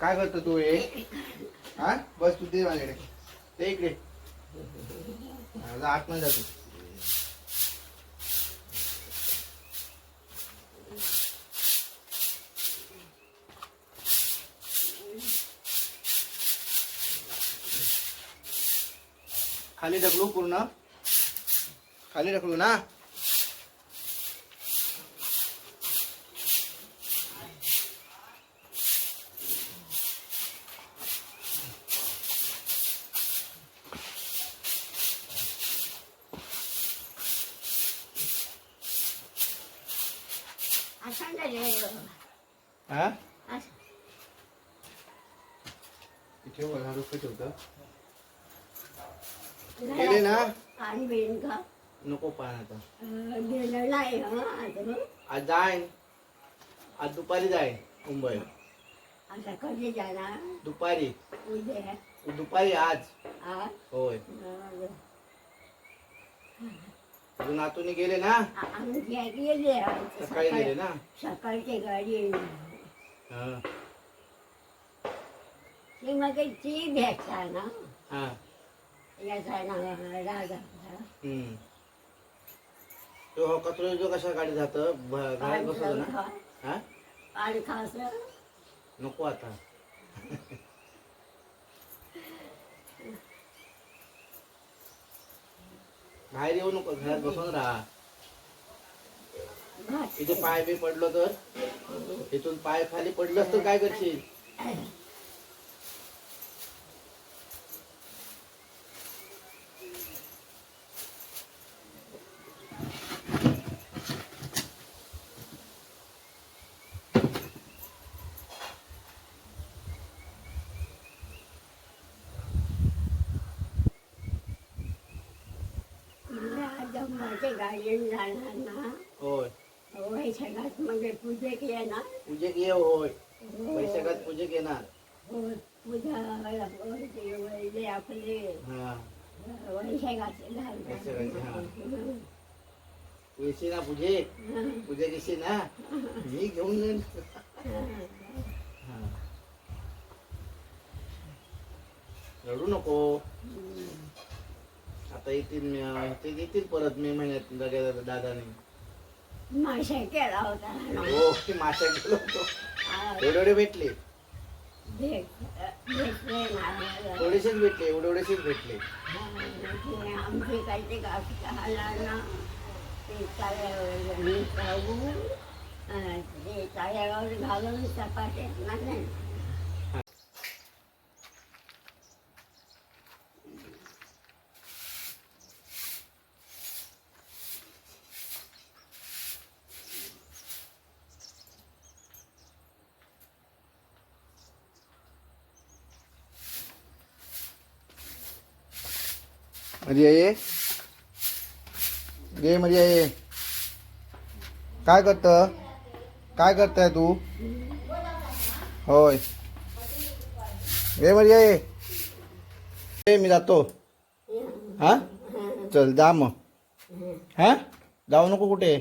काय करतो तू हे? हा? बस तू दे माझ्याकडे. ते इकडे. आतमध्ये जातो. खाली ढकलू पूर्ण? खाली ढकलू ना? हा? असं. इथे बघा रुपये ठेवतं. गेले ना? पाणी बिन का नको पाहण आता. हं. आज आज दुपारी जाईन मुंबई आता कधी जाणार? दुपारी. उद्या. दुपारी आज. हा? होय. अजून नातूनी गेले ना? आम्ही गेले. आज. सकाळी गेले ना? सकाळची गाडी हा. ती मग ती भेटला ना? हा. याचा ना राजा. हम्म. तो हो कचरो जो कशा गाडी जात? घरात बसवतो ना? हा? पाणी खास नको आता. बाहेर येऊ नको घरात बसून राहा. इथे पाय बी पडलो तर इथून पाय खाली पडलं तर काय करशील? माझ्या गाडीने जाणार ना होय. होय सगळ्यात म्हणजे पूजे केली ना. पूजेक ये होय. पूजेक येणार. हो, पूजा वैले आपले. हा. वैशाखाचे ना पूजे? पूजेक येशील ना? मी घेऊन येईन. रडू नको. आता येतील मे- ते येतील परत मे महिन्यात सगळ्या दादाने. माशा केला होता. हो ते माशा गेलो होतो. एवढे एवढे भेटले? भेट- भेटले ना. थोडेसेच भेटले एवढे एवढेसेच भेटले. ते आमचे काही ना ते तळ्यावर अं, ते तळ्यावर घालून चपात्या नाही म्हणजे ये ये म्हणजे ये काय करत? काय करताय तू? होय. ये म्हणजे ये ये मी जातो. हा? चल जा मग. हा? जाऊ नको कुठे?